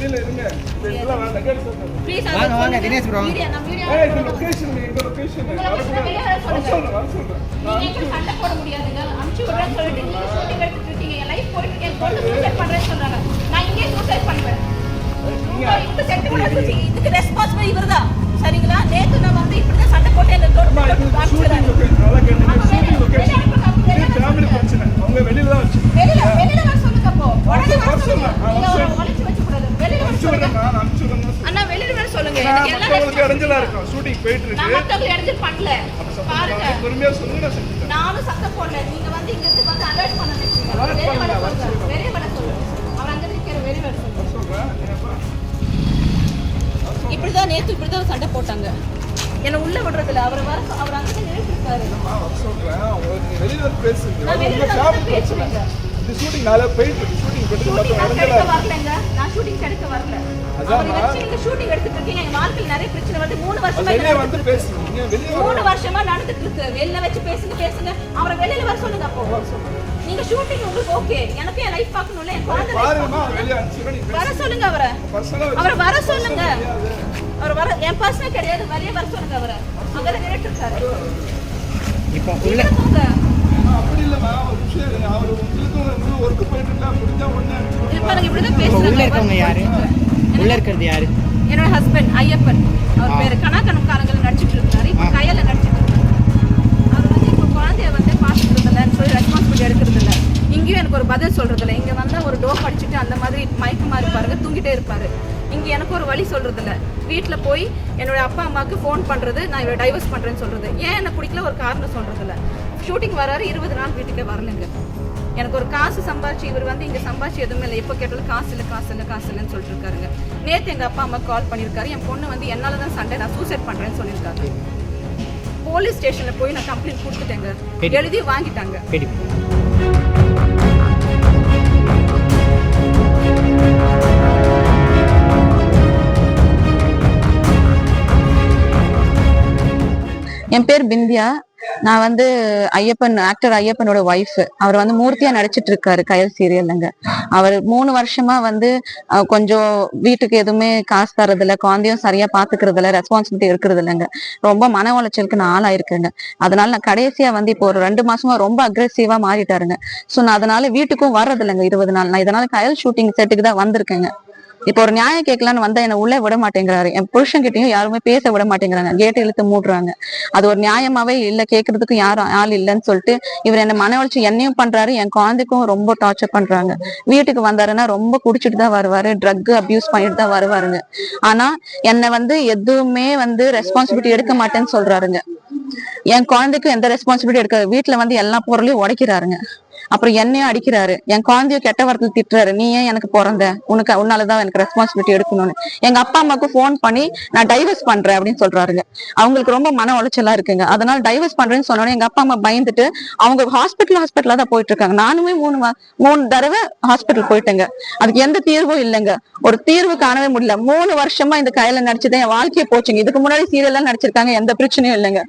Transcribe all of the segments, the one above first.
வெளியில இருங்க. இதெல்லாம் வேண்டாம். கேட்டு ப்ளீஸ் வாங்க, வாங்க, தினேஷ் ஏய் லொகேஷன் எங்க லொகேஷன் சொல்லுங்க. நீங்க எங்க சண்டை போட முடியாதுங்க விடுறேன்னு சொல்லிட்டு நீங்க ஷூட்டிங் எடுத்துட்டு இருக்கீங்க. என் லைஃப் போயிட்டு என் பொண்ணு சூசைட் பண்றேன்னு சொல்றாங்க. நான் இங்கே சூசைட் பண்ணுவேன் இந்த இதுக்கு ரெஸ்பான்சிபிள் இவர்தான் சரிங்களா? நேத்து நான் வந்து இப்படிதான் சண்டை போட்டு அவங்க வெளியில தான் வச்சு வெளியில வெளியில வர சொல்லுங்க அப்போ. உடனே வர வர சொல்லுங்க. அண்ணா வெளியில வர சொல்லுங்க. நான் எனக்கு எல்லாம் மற்றவங்களுக்கு இடைஞ்சலா இருக்கும் ஷூட்டிங் போயிட்டு நான் இருக்கு மத்தவங்களை இடைஞ்சல் பண்ணல. பாருங்க. பொறுமையா சொல்லுங்க நான் செஞ்சுட்டேன் நானும் சத்தம் போடல. நீங்க வந்து இங்க இருந்து வந்து அலர்ட் பண்ண நினைச்சீங்க வெளிய வர சொல்லுங்க. வெளிய வர சொல்லுங்க. அவர் அங்க நிக்கிற வெளிய வர சொல்லுங்க. சொல்றேன் நேத்து இப்படிதான் சண்டை போட்டாங்க. என்ன உள்ள விடுறதுல. அவர் வர அவர் அங்க நின்னுட்டு இருக்காரு நான் வெளியில பேசுங்க வெளியில உங்க வந்து ஃபேமிலி பிரச்சனை பேசுவேங்க. இது ஷூட்டிங் நாளே போயிட்டு ஷூட்டிங் போயிட்டு கிடைக்க இருக்கு வரலங்க. நான் ஷூட்டிங் கிடைக்க வரல. ஷூட்டிங் எடுத்துட்டு இருக்கீங்க. எங்க வாழ்க்கையில நிறைய பிரச்சனை வந்து மூணு வருஷமா இது வெளியே வந்து. பேசுங்க. மூணு வருஷமா நடந்துட்டு இருக்கு. வெளில வச்சு பேசுங்க பேசுங்க. அவரை வெளியில வர சொல்லுங்க அப்போ. நீங்க ஷூட்டிங் உங்களுக்கு ஓகே எனக்கு என் லைஃப் பார்க்கணும்ல. என் குழந்தை வர சொல்லுங்க அவரை. அவரை வர சொல்லுங்க. அவர் வர என் பர்சனல் கிடையாது. வெளியே வர சொல்லுங்க அவரை. இருக்காரு இப்போ உள்ள உள்ள இருக்கவங்க யாரு? உள்ள இருக்கிறது யாரு? என்னோட ஹஸ்பண்ட் ஐயப்பன். அவர் பேரு கணக்கணும் காலங்கள் நடிச்சிட்டு இருக்காரு இப்போ. கையில நடிச்சிட்டு இருக்காரு அவர் வந்து இப்போ குழந்தைய வந்து பார்த்துக்கிறது இல்லைன்னு சொல்லி ரெஸ்பான்சிபிலிட்டி எடுக்கிறது இல்லை இங்கேயும் எனக்கு ஒரு பதில் சொல்றது இல்லை இங்க வந்தா ஒரு டோப் அடிச்சுட்டு அந்த மாதிரி மயக்கமா இருப்பாருங்க தூங்கிட்டே இருப்பாரு. இங்க எனக்கு ஒரு வழி சொல்றது இல்ல போய் என்னோட அப்பா அம்மாவுக்கு ஃபோன் பண்றது நான் இவரை டைவர்ஸ் பண்றேன்னு சொல்றது. ஏன் என்ன பிடிக்கல? ஒரு காரணம் சொல்றது இல்ல ஷூட்டிங் வராரு இருபது நாள் வீட்டுக்கே வரலைங்க. எனக்கு ஒரு காசு சம்பாதிச்சு இவர் வந்து இங்க சம்பாதிச்சு எதுவுமே இல்லை. எப்போ கேட்டாலும் காசு இல்லை காசு இல்லை காசு இல்லைன்னு சொல்லிட்டு இருக்காருங்க நேத்து எங்க அப்பா அம்மா கால் பண்ணியிருக்காரு. என் பொண்ணு வந்து என்னால தான் சண்டை நான் சூசைட் பண்றேன்னு சொல்லியிருக்காரு. போலீஸ் ஸ்டேஷன்ல போய் நான் கம்ப்ளைண்ட் கொடுத்துட்டேங்க. எழுதி வாங்கிட்டாங்க. என் பேர் பிந்தியா. நான் வந்து ஐயப்பன் ஆக்டர் ஐயப்பனோட ஒய்ஃப் அவர் வந்து மூர்த்தியா நடிச்சிட்டு இருக்காரு கயல் சீரியல்லுங்க அவர் மூணு வருஷமா வந்து கொஞ்சம் வீட்டுக்கு எதுவுமே காசு தரது இல்ல குழந்தையும் சரியா பாத்துக்கிறது இல்ல ரெஸ்பான்சிபிலிட்டி இருக்கிறது இல்லைங்க ரொம்ப மன உளைச்சலுக்கு நான் ஆளாயிருக்கேங்க. அதனால நான் கடைசியா வந்து இப்போ ஒரு ரெண்டு மாசமா ரொம்ப அக்ரெசிவா மாறிட்டாருங்க. சோ நான் அதனால வீட்டுக்கும் வர்றது இல்லைங்க இருபது நாள். நான் இதனால கயல் ஷூட்டிங் செட்டுக்கு தான் வந்திருக்கேங்க. இப்ப ஒரு நியாயம் கேட்கலான்னு வந்தா என்ன உள்ளே விட மாட்டேங்கிறாரு. என் புருஷன் கிட்டையும் யாருமே பேச விட மாட்டேங்கிறாங்க. கேட் இழுத்து மூடுறாங்க. அது ஒரு நியாயமாவே இல்ல. கேக்குறதுக்கு யாரும் ஆள் இல்லைன்னு சொல்லிட்டு இவர் என்ன மன வளர்ச்சி என்னையும் பண்றாரு. என் குழந்தைக்கும் ரொம்ப டார்ச்சர் பண்றாங்க. வீட்டுக்கு வந்தாருன்னா ரொம்ப குடிச்சிட்டு தான் வருவாரு. ட்ரக் அபியூஸ் பண்ணிட்டு தான் வருவாருங்க. ஆனா என்னை வந்து எதுவுமே வந்து ரெஸ்பான்சிபிலிட்டி எடுக்க மாட்டேன்னு சொல்றாருங்க. என் குழந்தைக்கும் எந்த ரெஸ்பான்சிபிலிட்டி எடுக்க வீட்டுல வந்து எல்லா பொருளையும் உடைக்கிறாருங்க. அப்புறம் என்னையும் அடிக்கிறாரு. என் குழந்தைய கெட்ட வார்த்தை திட்டுறாரு. நீ ஏன் எனக்கு பிறந்த? உனக்கு உன்னாலதான் எனக்கு ரெஸ்பான்சிபிலிட்டி எடுக்கணும்னு. எங்க அப்பா அம்மாவுக்கு ஃபோன் பண்ணி நான் டைவர்ஸ் பண்றேன் அப்படின்னு சொல்றாருங்க. அவங்களுக்கு ரொம்ப மன உளைச்சலா இருக்குங்க. அதனால டைவர்ஸ் பண்றேன்னு சொன்னோன்னே எங்க அப்பா அம்மா பயந்துட்டு அவங்க ஹாஸ்பிட்டல் ஹாஸ்பிட்டலா தான் போயிட்டு இருக்காங்க நானுமே மூணு மூணு தடவை ஹாஸ்பிட்டல் போயிட்டேங்க. அதுக்கு எந்த தீர்வும் இல்லைங்க. ஒரு தீர்வு காணவே முடியல. மூணு வருஷமா இந்த கையில நடிச்சுதான் என் வாழ்க்கையை போச்சுங்க. இதுக்கு முன்னாடி சீரியல்லாம் நடிச்சிருக்காங்க. எந்த பிரச்சனையும் இல்லைங்க.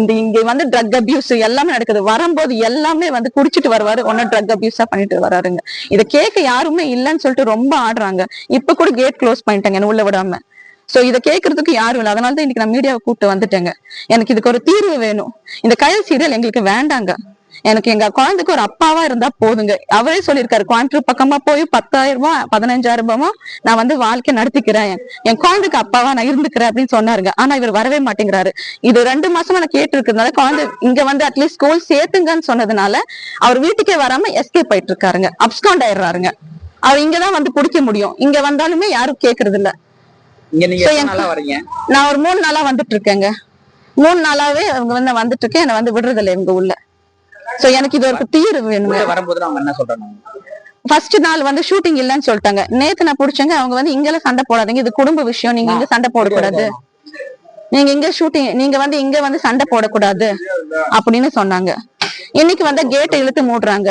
இந்த இங்க வந்து ட்ரக் அபியூஸ் எல்லாமே நடக்குது. வரும்போது எல்லாமே வந்து குடிச்சிட்டு வருவாரு. ஒன்னும் ட்ரக் அபியூஸா பண்ணிட்டு வராருங்க. இதை கேட்க யாருமே இல்லைன்னு சொல்லிட்டு ரொம்ப ஆடுறாங்க. இப்ப கூட கேட் க்ளோஸ் பண்ணிட்டாங்க உள்ள விடாம. சோ இதை கேட்கறதுக்கு யாரும் இல்லை. அதனால தான் இன்னைக்கு நான் மீடியாவை கூப்பிட்டு வந்துட்டேங்க. எனக்கு இதுக்கு ஒரு தீர்வு வேணும். இந்த கயல் சீரியல் எங்களுக்கு வேண்டாங்க. எனக்கு எங்க குழந்தைக்கு ஒரு அப்பாவா இருந்தா போதுங்க. அவரே சொல்லியிருக்காரு கோயம்புத்தூர் பக்கமா போய் பத்தாயிரம் ரூபாய் பதினஞ்சாயிரம் ரூபாயும் நான் வந்து வாழ்க்கை நடத்திக்கிறேன். என் குழந்தைக்கு அப்பாவா நான் இருந்துக்கிறேன் அப்படின்னு சொன்னாருங்க. ஆனா இவர் வரவே மாட்டேங்கிறாரு. இது ரெண்டு மாசமா நான் கேட்டு இருக்கிறதுனால குழந்தை இங்க வந்து அட்லீஸ்ட் ஸ்கூல் சேர்த்துங்கன்னு சொன்னதுனால அவர் வீட்டுக்கே வராம எஸ்கேப் ஆயிட்டு இருக்காருங்க அப்ஸ்காண்ட் ஆயிடுறாருங்க. அவர் இங்கதான் வந்து பிடிக்க முடியும். இங்க வந்தாலுமே யாரும் கேக்குறது இல்ல நான் ஒரு மூணு நாளா வந்துட்டு இருக்கேங்க மூணு நாளாவே அவங்க வந்து வந்துட்டு இருக்கேன் என்னை வந்து விடுறது இல்லை இவங்க உள்ள சோ எனக்கு இது ஒரு தீர்வு உள்ள வரும்போது அவங்க என்ன சொல்றாங்க ஃபர்ஸ்ட் நாள் வந்து ஷூட்டிங் இல்லைன்னு சொல்லிட்டாங்க. நேத்து நான் புடிச்சேங்க. அவங்க வந்து இங்கெல்லாம் சண்டை போடாதீங்க. இது குடும்ப விஷயம். நீங்க இங்க சண்டை போடக்கூடாது. நீங்க இங்க ஷூட்டிங் நீங்க வந்து இங்க வந்து சண்டை போடக்கூடாது அப்படின்னு சொன்னாங்க. இன்னைக்கு வந்து கேட்டை இழுத்து மூடுறாங்க.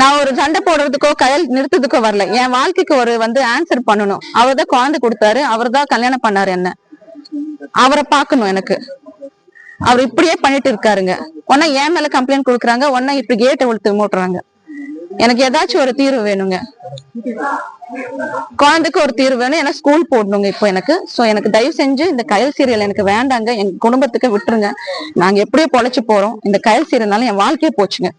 நான் ஒரு சண்டை போடுறதுக்கோ கையல் நிறுத்ததுக்கோ வரல. என் வாழ்க்கைக்கு ஒரு வந்து ஆன்சர் பண்ணணும். அவர் தான் குழந்தை கொடுத்தாரு. அவர் தான் கல்யாணம் பண்ணாரு என்ன. அவரை பார்க்கணும் எனக்கு. அவர் இப்படியே பண்ணிட்டு இருக்காருங்க. ஒன்னா ஏன் மேல கம்ப்ளைண்ட் கொடுக்குறாங்க ஒன்னா இப்படி கேட்டை உழுத்து மூட்டுறாங்க. எனக்கு ஏதாச்சும் ஒரு தீர்வு வேணுங்க. குழந்தைக்கு ஒரு தீர்வு வேணும் ஏன்னா ஸ்கூல் போடணுங்க இப்போ எனக்கு. சோ எனக்கு தயவு செஞ்சு இந்த கயல் சீரியல் எனக்கு வேண்டாங்க. எங்க குடும்பத்துக்கு விட்டுருங்க. நாங்க எப்படியோ பொழைச்சு போறோம். இந்த கயல் சீரியல்னால என் வாழ்க்கையே போச்சுங்க.